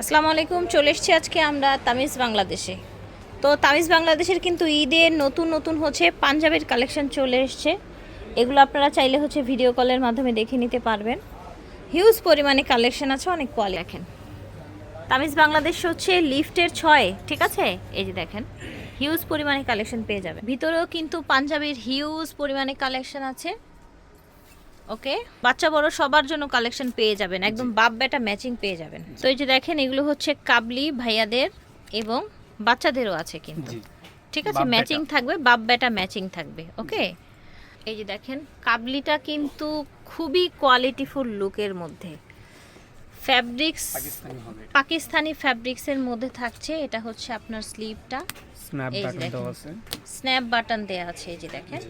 আসসালামু আলাইকুম, চলে এসেছি আজকে আমরা তামিজ বাংলাদেশে। তো তামিজ বাংলাদেশের কিন্তু ঈদের নতুন নতুন হচ্ছে পাঞ্জাবের কালেকশন চলে এসছে। এগুলো আপনারা চাইলে হচ্ছে ভিডিও কলের মাধ্যমে দেখে নিতে পারবেন। হিউজ পরিমাণে কালেকশন আছে, অনেক কোয়ালি দেখেন, তামিজ বাংলাদেশ হচ্ছে লিফটের ছয়, ঠিক আছে? এই যে দেখেন হিউজ পরিমাণে কালেকশন পেয়ে যাবে ভিতরেও কিন্তু পাঞ্জাবির হিউজ পরিমাণে কালেকশন আছে। ওকে? বাচ্চা বড় সবার জন্য কালেকশন পেয়ে যাবেন একদম বাপ বেটা ম্যাচিং পেয়ে যাবেন। তো এই যে দেখেন এগুলো হচ্ছে কাবলি ভাইয়াদের এবং বাচ্চাদেরও আছে কিন্তু। ঠিক আছে? ম্যাচিং থাকবে বাপ বেটা ম্যাচিং থাকবে ওকে? এই যে দেখেন কাবলিটা কিন্তু খুবই কোয়ালিটিফুল লুকের মধ্যে। ফ্যাব্রিক্স পাকিস্তানি ফ্যাব্রিক্সের মধ্যে থাকছে এটা হচ্ছে আপনার স্লিভটা স্ন্যাপ বাটন। দেওয়া আছে। স্ন্যাপ বাটন দেয়া আছে এই যে দেখেন।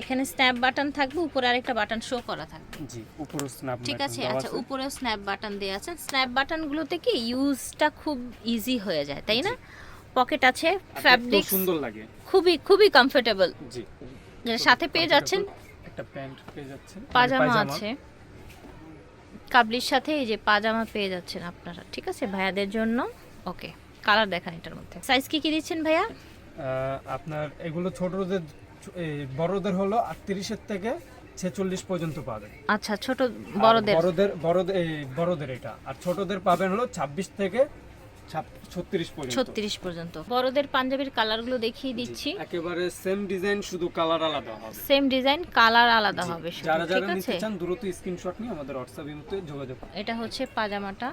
এখানে স্ন্যাপ বাটন থাকবে উপরে আরেকটা বাটন শো করা থাকবে। জি উপরে স্ন্যাপ ঠিক আছে আচ্ছা উপরে স্ন্যাপ বাটন দেওয়া আছে। স্ন্যাপ বাটনগুলোতে কি ইউজটা খুব ইজি হয়ে যায় তাই না? পকেট আছে ফ্যাব্রিক সুন্দর লাগে। খুবই খুবই কমফোর্টেবল জি। সাথে পেয়ে যাচ্ছেন? একটা প্যান্ট পেয়ে যাচ্ছেন। মানে পাজামা আছে। কাবলির সাথে এই যে পাজামা পেয়ে যাচ্ছেন আপনারা ঠিক আছে ভাইয়াদের জন্য? ওকে কালার দেখান এটার মধ্যে। সাইজ কি কি দিচ্ছেন ভাইয়া? আপনার এগুলো ছোটদের বড়দের হলো আটত্রিশের থেকে ছেচল্লিশ পর্যন্ত পাবেন। আচ্ছা ছোট বড়দের? বড়দের বড়দের বড়দের এটা। আর ছোটদের পাবেন হলো ছাব্বিশ থেকে ছত্রিশ পর্যন্ত। বড়দের পাঞ্জাবির কালারগুলো দেখিয়ে দিচ্ছি। একেবারে সেম ডিজাইন শুধু কালার আলাদা হবে। সেম ডিজাইন কালার আলাদা হবে যারা যারা নিতে চান দ্রুত স্ক্রিনশট নিয়ে আমাদের হোয়াটসঅ্যাপ ইমোতে যোগাযোগ এটা হচ্ছে পাজামাটা।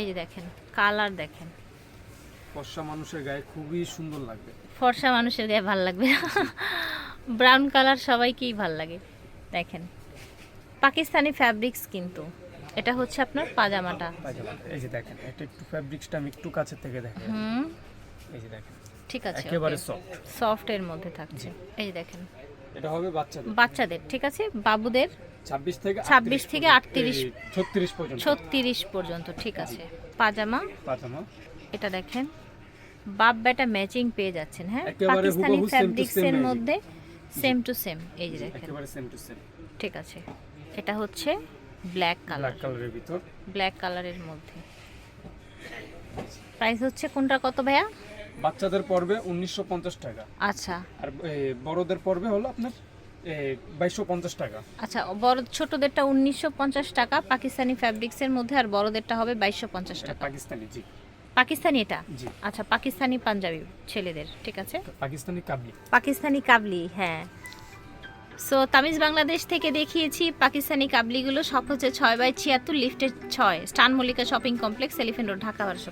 এই যে দেখেন কালার দেখেন। ফর্সা মানুষের গায়ে খুবই সুন্দর লাগবে। ফর্সা মানুষের গায়ে ভালো লাগবে ব্রাউন কালার সবাইকেই ভালো লাগে। দেখেন। পাকিস্তানি ফ্যাব্রিক্স কিন্তু। এটা হচ্ছে আপনার পাজামাটা। এই যে দেখেন এটা একটু ফ্যাব্রিক্সটা আমি একটু কাছে থেকে দেখেন। হুম। এই যে দেখেন। ঠিক আছে একেবারে সফট সফট এর মধ্যে থাকছে। এই যে দেখেন। এটা হবে বাচ্চাদের। বাচ্চাদের ঠিক আছে? বাবুদের 26 থেকে 26 থেকে 38 36 পর্যন্ত। ছত্রিশ পর্যন্ত ঠিক আছে। পাজামা। পাজামা। এটা দেখেন। বাপ বেটা ম্যাচিং পেয়ে যাচ্ছেন হ্যাঁ? পাকিস্তানি হুবহু same to ফ্যাব্রিক্স এর মধ্যে। সেম টু সেম এই যে দেখেন। একেবারে সেম টু সেম ঠিক আছে। এটা হচ্ছে ব্ল্যাক কালার ব্ল্যাক কালারের ভিতর। ব্ল্যাক কালারের মধ্যে। প্রাইস হচ্ছে কোনটা কত ভাইয়া? বাচ্চাদের পড়বে 1950 টাকা। আচ্ছা। আর বড়দের পড়বে হলো আপনার এ, 2250 টাকা। আচ্ছা বড় ছোটদেরটা উনিশশো পঞ্চাশ টাকা পাকিস্তানি ফ্যাব্রিক্সের মধ্যে আর বড়দেরটা হবে বাইশশো পঞ্চাশ এটা টাকা। পাকিস্তানি জি। পাকিস্তানি এটা? আচ্ছা পাকিস্তানি পাঞ্জাবি ছেলেদের ঠিক আছে? পাকিস্তানি কাবলি। পাকিস্তানি কাবলি হ্যাঁ। সো তামিজ বাংলাদেশ থেকে দেখিয়েছি পাকিস্তানি কাবলিগুলো সব হচ্ছে ছয় বাই ছিয়াত্তর লিফটের ছয় স্টান Mallika shopping complex elephant road Dhaka বারোশো